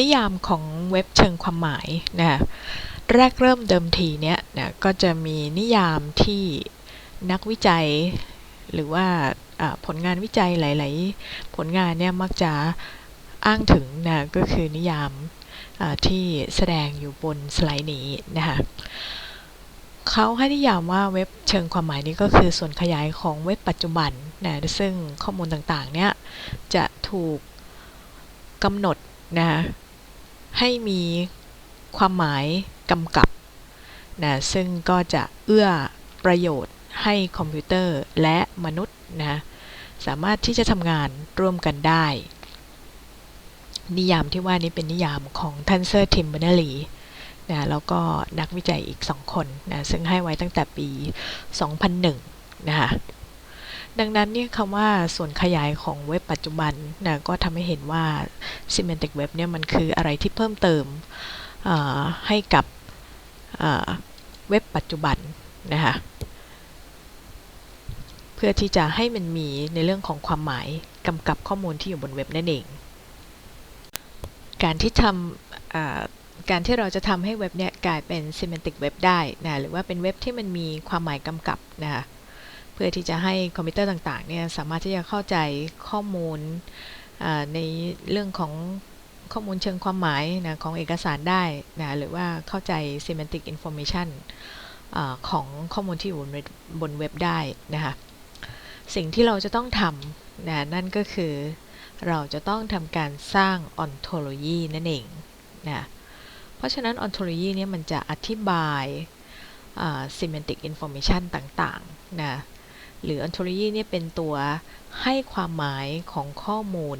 นิยามของเว็บเชิงความหมายนะแรกเริ่มเดิมทีเนี้ยนะก็จะมีนิยามที่นักวิจัย หรือว่าผลงานวิจัยหลาย ๆ ผลงานเนี่ยมักจะอ้างถึงนะก็คือนิยามที่แสดงอยู่บนสไลด์นี้นะคะเขาให้นิยามว่าเว็บเชิงความหมายนี้ก็คือส่วนขยายของเว็บปัจจุบันนะซึ่งข้อมูลต่าง ๆ เนี่ยจะถูกกำหนดนะ ให้มีความหมายกำกับนะซึ่งก็จะเอื้อประโยชน์ให้คอมพิวเตอร์และมนุษย์นะสามารถที่จะทำงานร่วมกันได้ นิยามที่ว่านี้เป็นนิยามของทันเซอร์ทิมเบอร์ลีนะแล้วก็นักวิจัยอีก 2 คนนะซึ่งให้ไว้ตั้งแต่ปี 2001 นะคะ ดังนั้นเนี่ยคำว่าส่วนขยายของเว็บปัจจุบันนะก็ทำให้เห็นว่า Semantic Web เนี่ยมันคืออะไรที่เพิ่มเติมให้กับเว็บปัจจุบันนะคะเพื่อที่จะให้มันมีในเรื่องของความหมายกำกับข้อมูลที่อยู่บนเว็บนั่นเอง การที่ทำการที่เราจะทำให้เว็บเนี้ยกลายเป็น semantic web ได้นะหรือว่าเป็นเว็บที่มันมีความหมายกำกับนะคะ เพื่อที่จะให้คอมพิวเตอร์ต่างๆเนี่ยสามารถที่จะเข้าใจข้อมูลในเรื่องของข้อมูลเชิงความหมายนะของเอกสารได้นะหรือว่าเข้าใจ semantic information อของข้อมูลที่อยู่บนเว็บได้นะคะสิ่งที่เราจะต้องทำนะนั่นก็คือเราจะต้องทำการสร้าง ontology นั่นเองนะเพราะฉะนั้น ontology เนี่ยมันจะอธิบาย semantic information ต่างๆนะ หรือ ontology เนี่ยเป็นตัวให้ความหมายของข้อมูล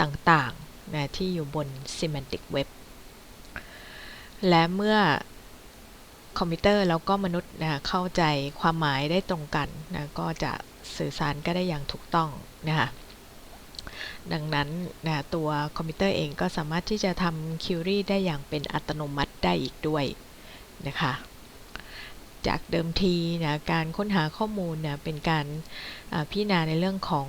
ต่างๆนะที่อยู่บน semantic web และเมื่อคอมพิวเตอร์แล้วก็มนุษย์นะเข้าใจความหมายได้ตรงกันนะก็จะสื่อสารก็ได้อย่างถูกต้องนะคะดังนั้นนะตัวคอมพิวเตอร์เองก็สามารถที่จะทำคิวรี่ได้อย่างเป็นอัตโนมัติได้อีกด้วยนะคะ จากเดิมทีนะการค้นหาข้อมูลนะเป็นการพิจารณาในเรื่องของ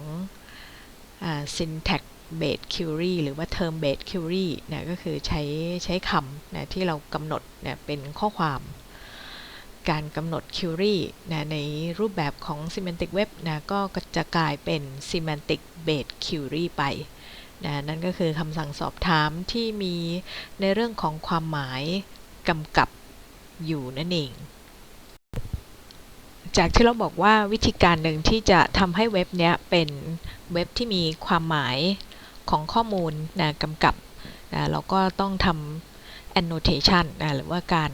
syntax based query หรือว่า term based query นะก็คือใช้ใช้คำนะที่เรากำหนดนะเป็นข้อความ การกำหนด query นะในรูปแบบของ semantic web นะก็จะกลายเป็น semantic based query ไปนะนั่นก็คือคำสั่งสอบถามที่มีในเรื่องของความหมายกำกับอยู่นั่นเอง จากที่เราบอกว่าวิธีการหนึ่งที่จะทำให้เว็บเนี้ยเป็นเว็บที่มีความหมายของข้อมูลนะกำกับนะเราก็ต้องทำ annotation นะหรือว่าการ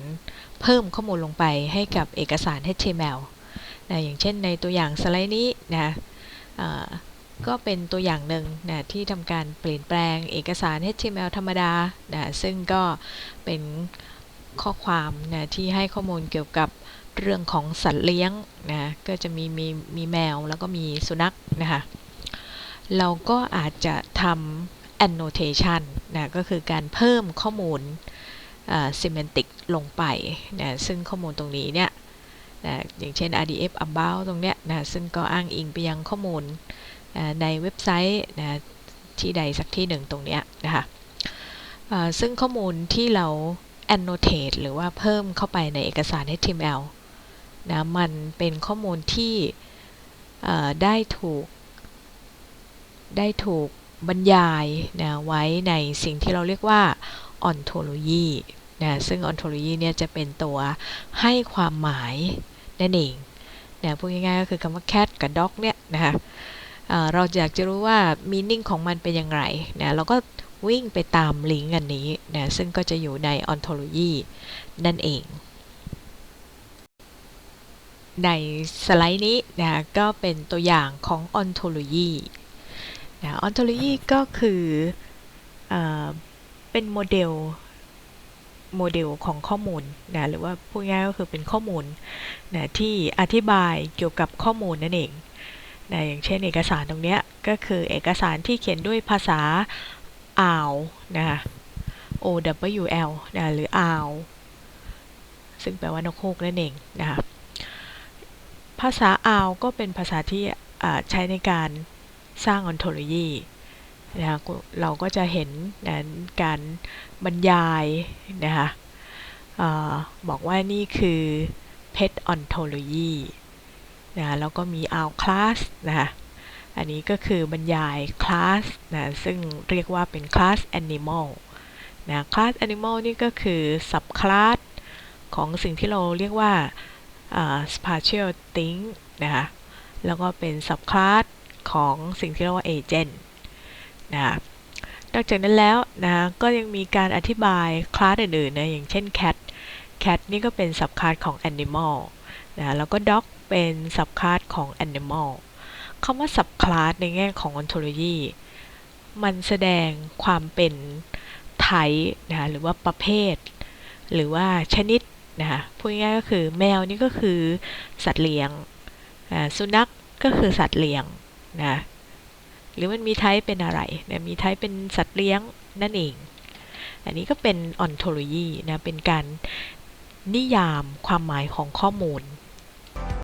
เพิ่มข้อมูลลงไปให้กับเอกสาร HTML นะอย่างเช่นในตัวอย่างสไลด์นี้นะก็เป็นตัวอย่างหนึ่งนะที่ทำการเปลี่ยนแปลงเอกสาร HTML ธรรมดานะซึ่งก็เป็นข้อความนะที่ให้ข้อมูลเกี่ยวกับ เรื่องของสัตว์เลี้ยงนะก็จะมีมีมีแมวแล้วก็มีสุนัขนะคะเราก็อาจจะทำ annotation นะก็คือการเพิ่มข้อมูล semantic ลงไปนะซึ่งข้อมูลตรงนี้เนี่ยนะอย่างเช่น rdf about ตรงเนี้ยนะซึ่งก็อ้างอิงไปยังข้อมูลในเว็บไซต์นะที่ใดสักที่หนึ่งตรงเนี้ยนะคะซึ่งข้อมูลที่เรา annotate หรือว่าเพิ่มเข้าไปในเอกสาร HTML นะมันเป็นข้อมูลที่ได้ถูก ได้ถูกบรรยายนะไว้ในสิ่งที่เราเรียกว่า ontology นะซึ่ง ontology เนี่ยจะเป็นตัวให้ความหมายนั่นเองนะพูดง่ายๆก็คือคำว่า cat กับ dog เนี่ยนะคะเราอยากจะรู้ว่า meaning ของมันเป็นอย่างไรนะเราก็วิ่งไปตามลิงก์อันนี้นะซึ่งก็จะอยู่ใน ontology นั่นเอง ในสไลด์นี้นะก็เป็นตัวอย่างของ ontology นะ ontology ก็คืออเป็นโมเดลโมเดลของข้อมูลนะหรือว่าพูดง่ายก็คือเป็นข้อมูลนะที่อธิบายเกี่ยวกับข้อมูลนั่นเองนะอย่างเช่นเอกสารตรงนี้ก็คือเอกสารที่เขียนด้วยภาษาอ่าวนะ O W L นะหรืออ่าวซึ่งแปลว่านกฮูกนั่นเองนะคะ ภาษาอ่าวก็เป็นภาษาที่ใช้ในการสร้าง ontology นะคะเราก็จะเห็นนะการบรรยายนะคะออบอกว่านี่คือ pet ontology นะแล้วก็มี out class นะคะอันนี้ก็คือบรรยาย class นะซึ่งเรียกว่าเป็น class animal นะ class animal นี่ก็คือ subclass ของสิ่งที่เราเรียกว่า spatial thing นะคะแล้วก็เป็น subclass ของสิ่งที่เรียกว่า agent นะคะนอกจากนั้นแล้วนะก็ยังมีการอธิบายคลาสอื่นๆนะอย่างเช่น cat cat นี่ก็เป็น subclass ของ animal นะแล้วก็ dog เป็น subclass ของ animal คำว่า subclass ในแง่ของ ontology มันแสดงความเป็นไทยนะคะหรือว่าประเภท หรือว่าชนิด นะคะพูดง่ายก็คือแมวนี่ก็คือสัตว์เลี้ยงสุนัขก็คือสัตว์เลี้ยงนะหรือมันมีไทป์เป็นอะไรนะมีไทป์เป็นสัตว์เลี้ยงนั่นเอง อันนี้ก็เป็น ontology นะเป็นการนิยามความหมายของข้อมูล